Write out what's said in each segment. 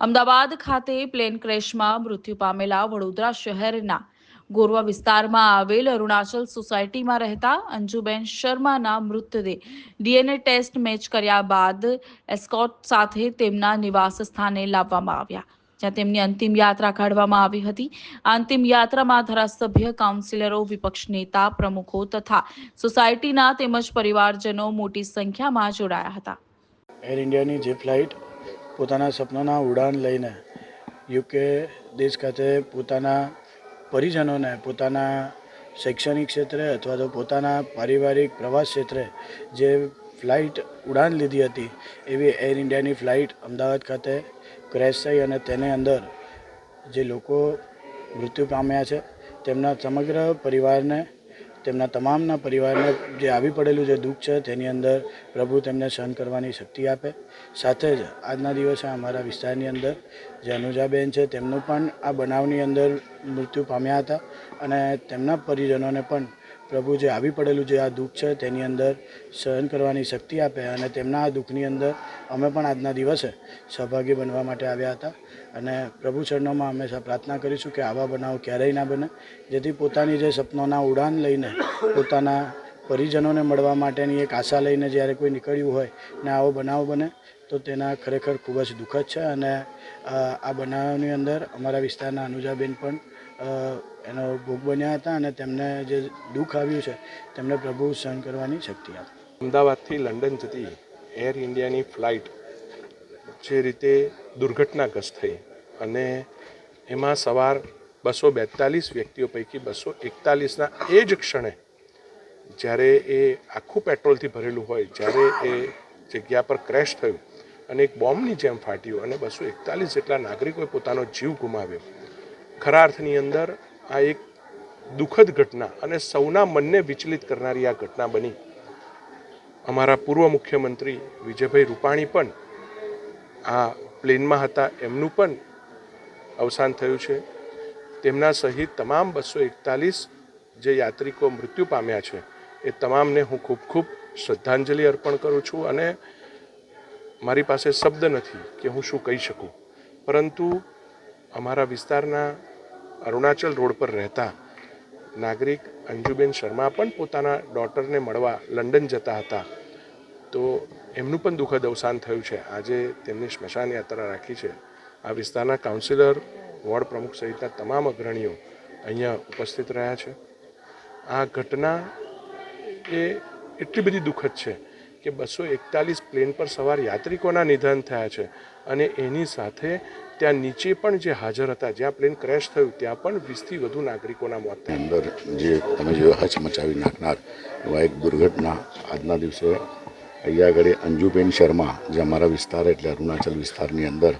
અમદાવાદ ખાતે પ્લેન ક્રેશમાં મૃત્યુ પામેલા વડોદરા શહેરના ગોરવા વિસ્તારમાં આવેલ અરુણાચલ સોસાયટીમાં રહેતા અંજુબેન શર્માના મૃતદેહ ડીએનએ ટેસ્ટ મેચ કર્યા બાદ એસ્કોટ સાથે તેમના નિવાસ સ્થાને લાવવામાં આવ્યા, જ્યાં તેમની અંતિમ યાત્રા કાઢવામાં આવી હતી. આ અંતિમ યાત્રામાં ધારાસભ્ય, કાઉન્સિલરો, વિપક્ષ નેતા, પ્રમુખો તથા સોસાયટીના તેમજ પરિવારજનો મોટી સંખ્યામાં જોડાયા હતા. એર ઇન્ડિયાની જે ફ્લાઇટ પોતાના સપનાના ઉડાન લઈને યુકે દેશ ખાતે પોતાના પરિજનોને પોતાના શૈક્ષણિક ક્ષેત્રે અથવા તો પોતાના પારિવારિક પ્રવાસ ક્ષેત્રે જે ફ્લાઇટ ઉડાન લીધી હતી, એવી એર ઇન્ડિયાની ફ્લાઇટ અમદાવાદ ખાતે ક્રેશ થઈ અને તેને અંદર જે લોકો મૃત્યુ પામ્યા છે, તેમના સમગ્ર પરિવારને તેમના તમામના પરિવારને જે આવી પડેલું જે દુઃખ છે તેની અંદર પ્રભુ તેમને સહન કરવાની શક્તિ આપે. સાથે જ આજના દિવસે અમારા વિસ્તારની અંદર જે અનુજાબેન છે તેમનું પણ આ બનાવની અંદર મૃત્યુ પામ્યા હતા અને તેમના પરિજનોને પણ પ્રભુ જે આવી પડેલું જે આ દુઃખ છે તેની અંદર સહન કરવાની શક્તિ આપે અને તેમના આ દુઃખની અંદર અમે પણ આજના દિવસે સહભાગી બનવા માટે આવ્યા હતા. અને પ્રભુ ચરણોમાં હંમેશા પ્રાર્થના કરીશું કે આવા બનાવ ક્યારેય ના બને. જેથી પોતાની જે સપનોના ઉડાન લઈને પોતાના પરિજનોને મળવા માટેની એક આશા લઈને જ્યારે કોઈ નીકળ્યું હોય ને આવો બનાવ બને, તો તેના ખરેખર ખૂબ જ દુઃખદ છે. અને આ બનાવની અંદર અમારા વિસ્તારના અનુજાબેન પણ એનો ભોગ બન્યા હતા અને તેમને જે દુઃખ આવ્યું છે, તેમને પ્રભુ સહન કરવાની શક્તિ આપી. અમદાવાદથી લંડન જતી એર ઇન્ડિયાની ફ્લાઇટ જે રીતે દુર્ઘટનાગ્રસ્ત થઈ અને એમાં સવાર બસો બેતાલીસ વ્યક્તિઓ પૈકી બસો એકતાલીસના એ જ ક્ષણે જ્યારે એ આખું પેટ્રોલથી ભરેલું હોય, જ્યારે એ જગ્યા પર ક્રેશ થયું અને એક બોમ્બની જેમ ફાટ્યું અને બસો એકતાલીસ જેટલા નાગરિકોએ પોતાનો જીવ ગુમાવ્યો. ખરા અર્થની અંદર આ એક દુઃખદ ઘટના અને સૌના મનને વિચલિત કરનારી આ ઘટના બની. અમારા પૂર્વ મુખ્યમંત્રી વિજયભાઈ રૂપાણી પણ આ પ્લેનમાં હતા, એમનું પણ અવસાન થયું છે. તેમના સહિત તમામ બસો એકતાલીસ જે યાત્રિકો મૃત્યુ પામ્યા છે. એ તમામને હું ખૂબ ખૂબ શ્રદ્ધાંજલિ અર્પણ કરું છું અને મારી પાસે શબ્દ નથી કે હું શું કહી શકું. પરંતુ અમારા વિસ્તારના અરુણાચલ રોડ પર રહેતા નાગરિક અંજુબેન શર્મા પણ પોતાના ડોટરને મળવા લંડન જતા હતા. તો એમનું પણ દુઃખદ અવસાન થયું છે. આજે તેમની સ્મશાન યાત્રા રાખી છે. આ વિસ્તારના કાઉન્સિલર, વોર્ડ પ્રમુખ સહિતના તમામ અગ્રણીઓ અહીંયા ઉપસ્થિત રહ્યા છે. આ ઘટના એ એટલી બધી દુઃખદ છે કે બસો એકતાલીસ પ્લેન પર સવાર યાત્રિકોના નિધન થયા છે અને એની સાથે ત્યાં નીચે પણ જે હાજર હતા, જ્યાં પ્લેન ક્રેશ થયું, ત્યાં પણ વીસથી વધુ નાગરિકોના મોત થયા. અંદર જે તમે જે હચ મચાવી નાખનાર એવા એક દુર્ઘટના આજના દિવસે અહીંયા આગળ અંજુબેન શર્મા, જે અમારા વિસ્તાર એટલે અરુણાચલ વિસ્તારની અંદર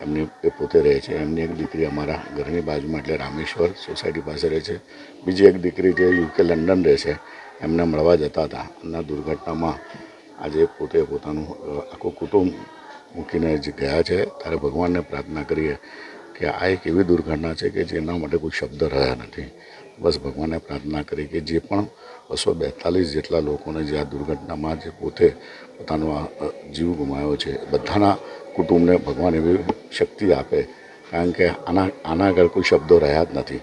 એમની એ પોતે રહે છે. એમની એક દીકરી અમારા ઘરની બાજુમાં એટલે રામેશ્વર સોસાયટી પાસે રહે છે. બીજી એક દીકરી જે યુકે, લંડન રહે છે. એમને મળવા જતા હતા. અને દુર્ઘટનામાં આજે પોતે પોતાનું આખું કુટુંબ મૂકીને જે ગયા છે. ત્યારે ભગવાનને પ્રાર્થના કરીએ કે આ એક એવી દુર્ઘટના છે કે જેના માટે કોઈ શબ્દ રહ્યા નથી. બસ ભગવાનને પ્રાર્થના કરી કે જે પણ બસો બેતાલીસ જેટલા લોકોને જે આ દુર્ઘટનામાં જે પોતે પોતાનો આ જીવ ગુમાવ્યો છે, બધાના કુટુંબને ભગવાન એવી શક્તિ આપે. કારણ કે આના આના આગળ કોઈ શબ્દો રહ્યા જ નથી.